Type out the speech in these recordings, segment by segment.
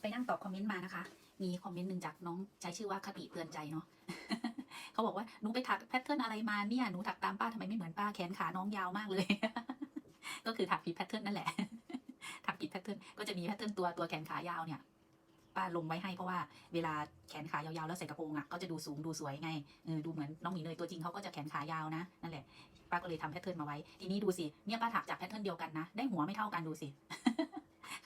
ไปนั่งตอบคอมเมนต์มานะคะ มีคอมเมนต์หนึ่งจากน้องใช้ชื่อว่าคติเตือนใจเนาะเขาบอกว่าหนูไปถักแพทเทิร์นอะไรมาเนี่ยหนูถักตามป้าทำไมไม่เหมือนป้าแขนขาน้องยาวมากเลย ก็คือถักผิดแพทเทิร์นนั่นแหละ ถักผิดแพทเทิร์นก็จะมีแพทเทิร์นตัวตัวแขนขายาวเนี่ย ป้าลงไว้ให้เพราะว่าเวลาแขนขายาวๆแล้วใส่กระโปรงอะก็จะดูสูงดูสวยไงเออดูเหมือนน้องหมีเลยตัวจริงเขาก็จะแขนขายาวนะนั่นแหละป้าก็เลยทำแพทเทิร์นมาไว้ ทีนี้ดูสิเนี่ยป้าถักจากแพทเทิร์นเดียวกันนะได้หัวไม่เท่ากันดูสิ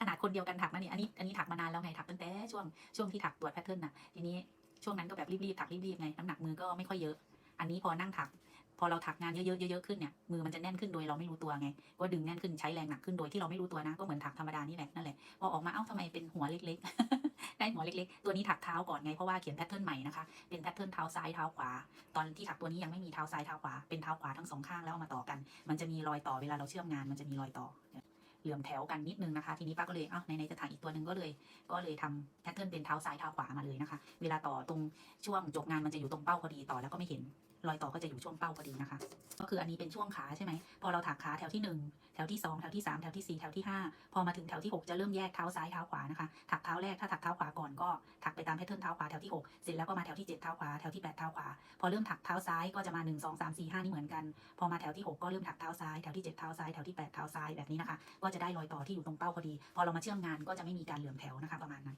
นาดคนเดียวกันถักนะนี่ยอันนี้อันนี้ถักมานานแล้วไงถักตั้งแต่ช่วงช่วงที่ถักตรวจแพทเทิร์นน่ะทีนี้ช่วงนั้นก็แบบรีบๆถักรีบๆไงน้ำหนักมือก็ไม่ค่อยเยอะ อันนี้พอนั่งถัก พอเราถักงานเยอะๆเยอะๆขึ้นเนี่ยมือมันจะแน่นขึ้นโดยเราไม่รู้ตัวไงก็ดึงแน่นขึ้นใช้แรงหนักขึ้นโดยที่เราไม่รู้ตัวนะก็เหมือนถักธรรมดานี่แหละนั่นแหละพอออกมาเอ้าทำไมเป็นหัวเล็กๆ ได้หัวเล็กๆ ตัวนี้ถักเท้าก่อนไงเพราะว่าเขียนแพทเทิร์นใหม่นะคะเป็นแพทเทิร์นเท้าซ้ายเท้าขวา ตอนที่ถักตัวนี้ยังไม่มีเท้าซ้ายเท้าขวาเป็นเท้าขวาทั้งสองข้างแล้วเอามาต่อกัน มันจะมีรอยต่อเวลาเราเชื่อมงานมันจะมีรอยต่อ เหลื่อมแถวกันนิดนึงนะคะ ทีนี้ป้าก็เลยเอ้าในในจะถักอีกตัวหนึ่งก็เลย ก็เลยทำแพทเทิร์นเป็นเท้าซ้ายเท้าขวามาเลยนะคะ เวลาต่อตรงช่วงจบงานมันจะอยู่ตรงเป้าพอดีต่อแล้วก็ไม่เห็นรอยต่อก็จะอยู่ช่วงเป้าพอดีนะคะ ก็คืออันนี้เป็นช่วงขาใช่ไหม พอเราถักขาแถวที่หนึ่งแถวที่สองแถวที่สามแถวที่สี่แถวที่ห้าพอมาถึงแถวที่หกจะเริ่มแยกเท้าซ้ายเท้าขวานะคะ ถักเท้าแรกถ้าถักเท้าขวาก่อนก็ ไปตามแพทเทิร์นเท้าขวาแถวที่หกเสร็จแล้วก็มาแถวที่เจ็ดเท้าขวาแถวที่แปดเท้าขวา พอเริ่มถักเท้าซ้ายก็จะมาหนึ่งสองสามสี่ห้านี่เหมือนกัน พอมาแถวที่หกก็เริ่มถักเท้าซ้ายแถวที่เจ็ดเท้าซ้ายแถวที่แปดเท้าซ้ายแบบนี้นะคะ ก็จะได้รอยต่อที่อยู่ตรงเป้าพอดี พอเรามาเชื่อมงานก็จะไม่มีการเหลื่อมแถวนะคะประมาณนั้น